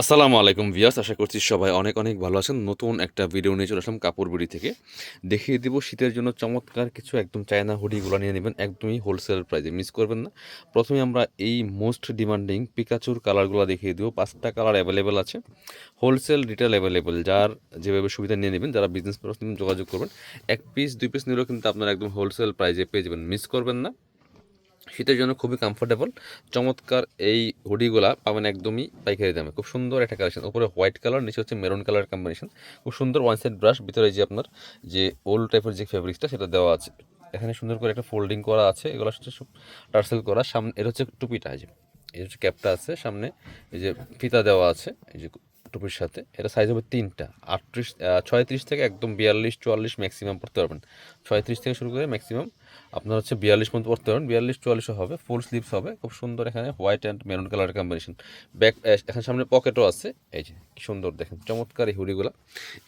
আসসালামু আলাইকুম ভিয়াস আশা করছি সবাই অনেক অনেক ভালো আছেন। নতুন একটা ভিডিও নিয়ে চলে আসলাম কাপড় বিড়ি থেকে। দেখিয়ে দিব, শীতের জন্য চমৎকার কিছু একদম চায়না হুডিগুলো নিয়ে নেবেন, একদমই হোলসেল প্রাইসে মিস করবেন না। প্রথমে আমরা এই মোস্ট ডিমান্ডিং পিকাচুর কালারগুলো দেখিয়ে দিব। পাঁচটা কালার অ্যাভেলেবেল আছে। হোলসেল রিটেল অ্যাভেলেবেল যার যেভাবে সুবিধা নিয়ে নেবেন, যারা বিজনেস পারপাস যোগাযোগ করবেন, এক পিস দুই পিস নিলেও কিন্তু আপনারা একদম হোলসেল প্রাইসে পেয়ে যাবেন। মিস করবেন না। শীতের জন্য খুবই কমফোর্টেবল চমৎকার এই হুডিগুলা পাবেন একদমই পাইকারি দামে। খুব সুন্দর একটা কালেকশন উপরে হোয়াইট কালার নিচে হচ্ছে মেরুন কালার কম্বিনেশন খুব সুন্দর ওয়ান সাইড ব্রাশ ভিতরে যে আপনার যে ওল্ড টাইপের যে ফেব্রিক্সটা সেটা দেওয়া আছে। এখানে সুন্দর করে একটা ফোল্ডিং করা আছে। এগুলো হচ্ছে সব টার্সেল করা। সামনে এটা হচ্ছে টুপিটা যে, এই হচ্ছে ক্যাপটা আছে। সামনে এই যে ফিতা দেওয়া আছে, এই যে টুপির সাথে। এটা সাইজ হবে তিনটা। আটত্রিশ ছয়ত্রিশ থেকে একদম বিয়াল্লিশ, চুয়াল্লিশ ম্যাক্সিমাম পড়তে পারবেন। ছয়ত্রিশ থেকে শুরু করে ম্যাক্সিমাম আপনার হচ্ছে বিয়াল্লিশ পর্যন্ত পড়তে পারেন, বিয়াল্লিশ, চুয়াল্লিশও হবে ফুল স্লিভস হবে, খুব সুন্দর এখানে হোয়াইট অ্যান্ড মেরুন কালারের কম্বিনেশন ব্যাক এখানে সামনে পকেটও আছে, এই যে কি সুন্দর দেখেন, চমৎকার এই হুডিগুলো।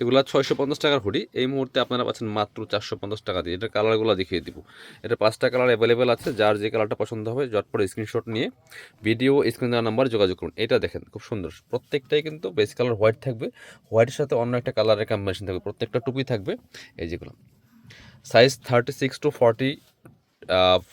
এগুলো ছয়শো পঞ্চাশ টাকার হুডি, এই মুহূর্তে আপনারা পাচ্ছেন মাত্র চারশো পঞ্চাশ টাকা দিয়ে, এটার কালারগুলো দেখিয়ে দিব। এটা পাঁচটা কালার অ্যাভেলেবেল আছে, যার যে কালারটা পছন্দ হবে জটপট স্ক্রিনশট নিয়ে ভিডিও স্ক্রিন দেওয়ার নাম্বার যোগাযোগ করুন। এটা দেখেন, খুব সুন্দর, প্রত্যেকটাই কিন্তু বেস কালার হোয়াইট থাকবে হোয়াইটের সাথে অন্য একটা কালারের কম্বিনেশন থাকবে, প্রত্যেকটা টুপি থাকবে, এই যেগুলো। Size thirty six to forty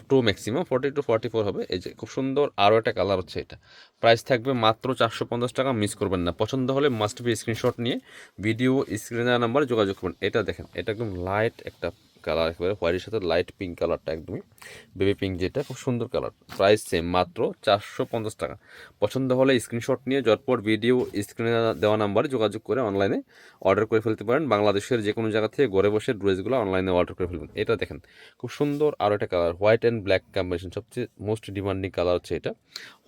two maximum forty two forty four হবে। এই যে খুব সুন্দর আরও একটা কালার হচ্ছে এটা। প্রাইস থাকবে মাত্র চারশো পঞ্চাশ টাকা মিস করবেন না। পছন্দ হলে মাস্ট বি স্ক্রিনশট নিয়ে ভিডিও স্ক্রিনার নাম্বারে যোগাযোগ করবেন এটা দেখেন, এটা একদম লাইট একটা কালার একেবারে হোয়াইটের সাথে লাইট পিঙ্ক কালারটা একদমই। বেবি পিঙ্ক যেটা, খুব সুন্দর কালার প্রাইস সেম মাত্র চারশো পঞ্চাশ টাকা। পছন্দ হলে স্ক্রিনশট নিয়ে জটপট ভিডিও স্ক্রিনে দেওয়া নাম্বারে যোগাযোগ করে অনলাইনে অর্ডার করে ফেলতে পারেন। বাংলাদেশের যে কোনো জায়গা থেকে ঘরে বসে ড্রেসগুলো অনলাইনে অর্ডার করে ফেলবেন। এটা দেখেন, খুব সুন্দর আরও একটা colour white and black combination সবচেয়ে মোস্ট ডিমান্ডিং কালার হচ্ছে এটা।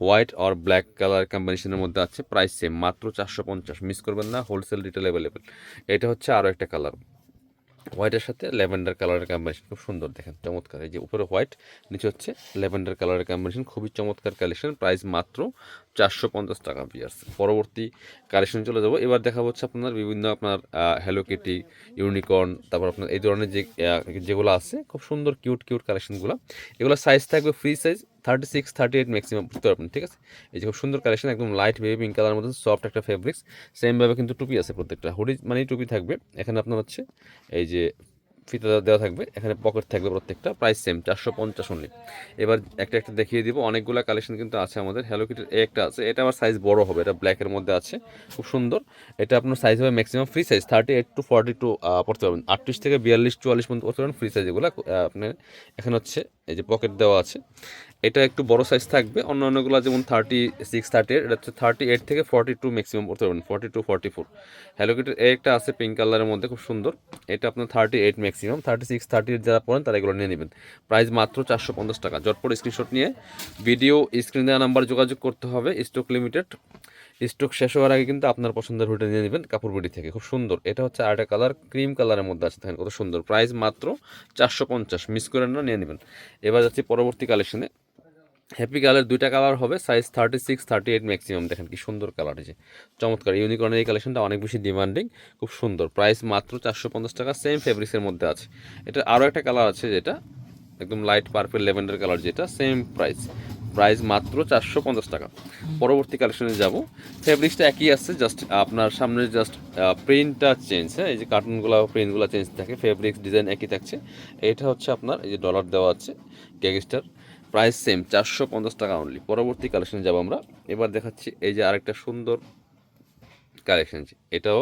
হোয়াইট আর ব্ল্যাক কালার কম্বিনেশনের মধ্যে আছে প্রাইস সেম মাত্র চারশো পঞ্চাশ। মিস করবেন না হোলসেল রিটেল অ্যাভেলেবেল এটা হচ্ছে আরও একটা কালার হোয়াইটের সাথে ল্যাভেন্ডার কালারের কম্বিনেশন খুব সুন্দর, দেখেন, চমৎকার। এই যে উপরে হোয়াইট নিচে হচ্ছে ল্যাভেন্ডার কালারের কম্বিনেশন খুবই চমৎকার কালেকশন প্রাইস মাত্র চারশো পঞ্চাশ টাকা বিয়ার্স পরবর্তী কালেকশন চলে যাব। এবার দেখা হচ্ছে আপনার বিভিন্ন আপনার হ্যালো কিটি ইউনিকর্ন তারপর আপনার এই ধরনের যে যেগুলো আছে, খুব সুন্দর কিউট কিউট কালেকশনগুলো এগুলো সাইজ থাকবে free size thirty six thirty eight maximum বুঝতে পারবেন, ঠিক আছে? এই যে খুব সুন্দর কালেকশন একদম লাইট বেবি পিঙ্ক কালার মধ্যে সফট একটা ফেব্রিক্স সেমভাবে কিন্তু টুপি আছে প্রত্যেকটা। হুডি মানেই টুপি থাকবে। এখানে আপনার হচ্ছে এই যে ফিতা দেওয়া থাকবে, এখানে পকেট থাকবে প্রত্যেকটা প্রাইস সেম চারশো পঞ্চাশ অনলি এবার একটা একটা দেখিয়ে দিব, অনেকগুলো কালেকশন কিন্তু আছে আমাদের। হ্যালো কিটের একটা আছে, এটা আমার সাইজ বড় হবে, এটা ব্ল্যাকের মধ্যে আছে, খুব সুন্দর। এটা আপনার সাইজ হবে maximum free size thirty eight to forty two পড়তে পারবেন। আটত্রিশ থেকে বিয়াল্লিশ, চুয়াল্লিশ পর্যন্ত পড়তে পারবেন ফ্রি সাইজ এগুলো আপনার এখানে হচ্ছে এই যে পকেট দেওয়া আছে। এটা একটু বড় সাইজ থাকবে। অন্য অন্যগুলো যেমন থার্টি সিক্স থার্টি এটা হচ্ছে থার্টি এইট থেকে ফর্টি টু ম্যাক্সিমাম পড়তে পারবেন ফর্টি টু ফর্টি ফোর হ্যালোকিটের একটা আছে পিঙ্ক কালারের মধ্যে, খুব সুন্দর। এটা আপনার thirty eight maximum thirty six thirty eight যারা পড়েন তারা এগুলো নিয়ে নেবেন। প্রাইস মাত্র চারশো পঞ্চাশ টাকা। জটপট স্ক্রিনশট নিয়ে ভিডিও স্ক্রিন দেওয়া নাম্বার যোগাযোগ করতে হবে স্টক লিমিটেড স্টক শেষ হওয়ার আগে কিন্তু আপনার পছন্দের হুডে নিয়ে নেবেন, কাপড় বুটি থেকে। খুব সুন্দর। এটা হচ্ছে আরেকটা কালার ক্রিম কালারের মধ্যে আছে, দেখেন কত সুন্দর। প্রাইস মাত্র চারশো পঞ্চাশ। মিস করেন না, নিয়ে নেবেন। এবার যাচ্ছি পরবর্তী কালেকশনে হ্যাপি কালার দুইটা কালার হবে size thirty six thirty eight maximum দেখেন কি সুন্দর কালার যে। চমৎকার ইউনিকর্নের এই কালেকশনটা অনেক বেশি ডিমান্ডিং খুব সুন্দর। প্রাইস মাত্র চারশো পঞ্চাশ টাকা সেম ফেব্রিক্সের মধ্যে আছে। এটা আরও একটা কালার আছে যেটা, একদম লাইট পার্পেল লেভেন্ডার কালার যেটা সেম প্রাইস প্রাইস মাত্র চারশো পঞ্চাশ টাকা। পরবর্তী কালেকশনে যাব। ফেব্রিক্সটা একই আছে জাস্ট আপনার সামনে জাস্ট প্রিন্টটা চেঞ্জ হ্যাঁ? এই যে কার্টুনগুলো প্রিন্টগুলো চেঞ্জ থাকে ফেব্রিক্স ডিজাইন একই থাকছে। এটা হচ্ছে আপনার, এই যে ডলার দেওয়া আছে গ্যাগস্টার প্রাইস সেম চারশো পঞ্চাশ টাকা অনলি পরবর্তী কালেকশনে যাব আমরা। এবার দেখাচ্ছি এই যে আরেকটা সুন্দর কালেকশন এটাও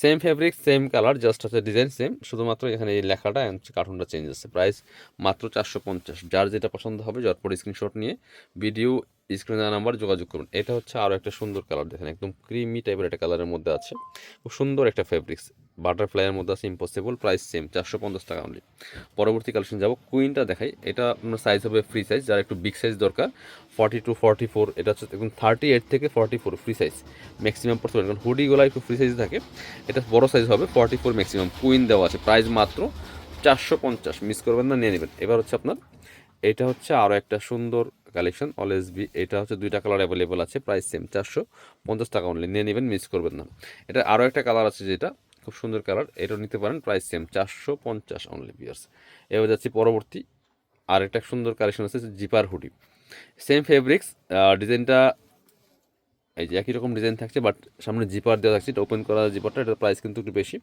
same fabric same colour just হচ্ছে ডিজাইন সেম শুধুমাত্র এখানে এই লেখাটা কার্টুনটা চেঞ্জ আছে। প্রাইস মাত্র চারশো পঞ্চাশ। যার যেটা পছন্দ হবে জটপট স্ক্রিনশট নিয়ে ভিডিও স্ক্রিনে নাম্বার যোগাযোগ করুন। এটা হচ্ছে আরও একটা সুন্দর কালার দেখেন, একদম ক্রিমি টাইপের একটা কালারের মধ্যে আছে। খুব সুন্দর একটা ফেব্রিক্স বাটারফ্লাইয়ের মধ্যে আছে ইম্পসিবল প্রাইস সেম চারশো পঞ্চাশ টাকা অনলি পরবর্তী কালেকশন যাব কুইনটা দেখাই। এটা আপনার সাইজ হবে ফ্রি সাইজ যার একটু বিগ সাইজ দরকার। ফর্টি টু ফর্টি ফোর এটা হচ্ছে একদম থার্টি এইট থেকে forty four free size maximum পড়তে পারেন কারণ হুডিগুলো একটু ফ্রি সাইজ থাকে। এটা বড় সাইজ হবে ফর্টি ফোর ম্যাক্সিমাম কুইন দেওয়া আছে প্রাইস মাত্র চারশো পঞ্চাশ। মিস করবেন না, নিয়ে নেবেন। এবার হচ্ছে আপনার, এটা হচ্ছে আরও একটা সুন্দর কালেকশন অলএস বি এটা হচ্ছে দুইটা কালার অ্যাভেলেবল আছে প্রাইস সেম চারশো পঞ্চাশ টাকা অনলি নিয়ে নেবেন মিস করবেন না। এটা আরও একটা কালার আছে যেটা খুব সুন্দর কালার, এটাও নিতে পারেন প্রাইস সেম চারশো পঞ্চাশ অনলি বিয়ার্স এবার যাচ্ছি পরবর্তী আর একটা সুন্দর কালেকশন আছে জিপার হুডি সেম ফেব্রিক্স ডিজাইনটা এই যে একই রকম ডিজাইন থাকছে বাট সামনে জিপার দেওয়া থাকছে। এটা ওপেন করা জিপারটা এটার প্রাইস কিন্তু একটু বেশি।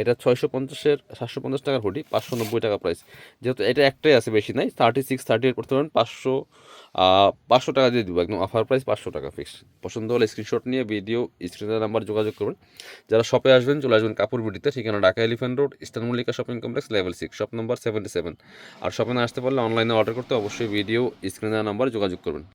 এটা ছয়শো পঞ্চাশের, সাতশো পঞ্চাশ টাকার হুডি পাঁচশো নব্বই টাকা প্রাইস যেহেতু এটা একটাই আছে, বেশি নাই থার্টি সিক্স থার্টি এইট করতে পারেন, পাঁচশো পাঁচশো টাকা দিয়ে দেবো, একদম অফার প্রাইস পাঁচশো টাকা ফিক্স পছন্দ হলে স্ক্রিনশট নিয়ে ভিডিও স্ক্রিনের নাম্বার যোগাযোগ করবেন। যারা শপে আসবেন, চলে আসবেন কাপড় বিডিতে ঠিকানা Dhaka elephant road eastern Mallika shopping complex level six shop নম্বর সেভেন্টি সেভেন আর শপে না আসতে পারলে অনলাইনে অর্ডার করতে অবশ্যই ভিডিও স্ক্রিনের নাম্বার যোগাযোগ করবেন।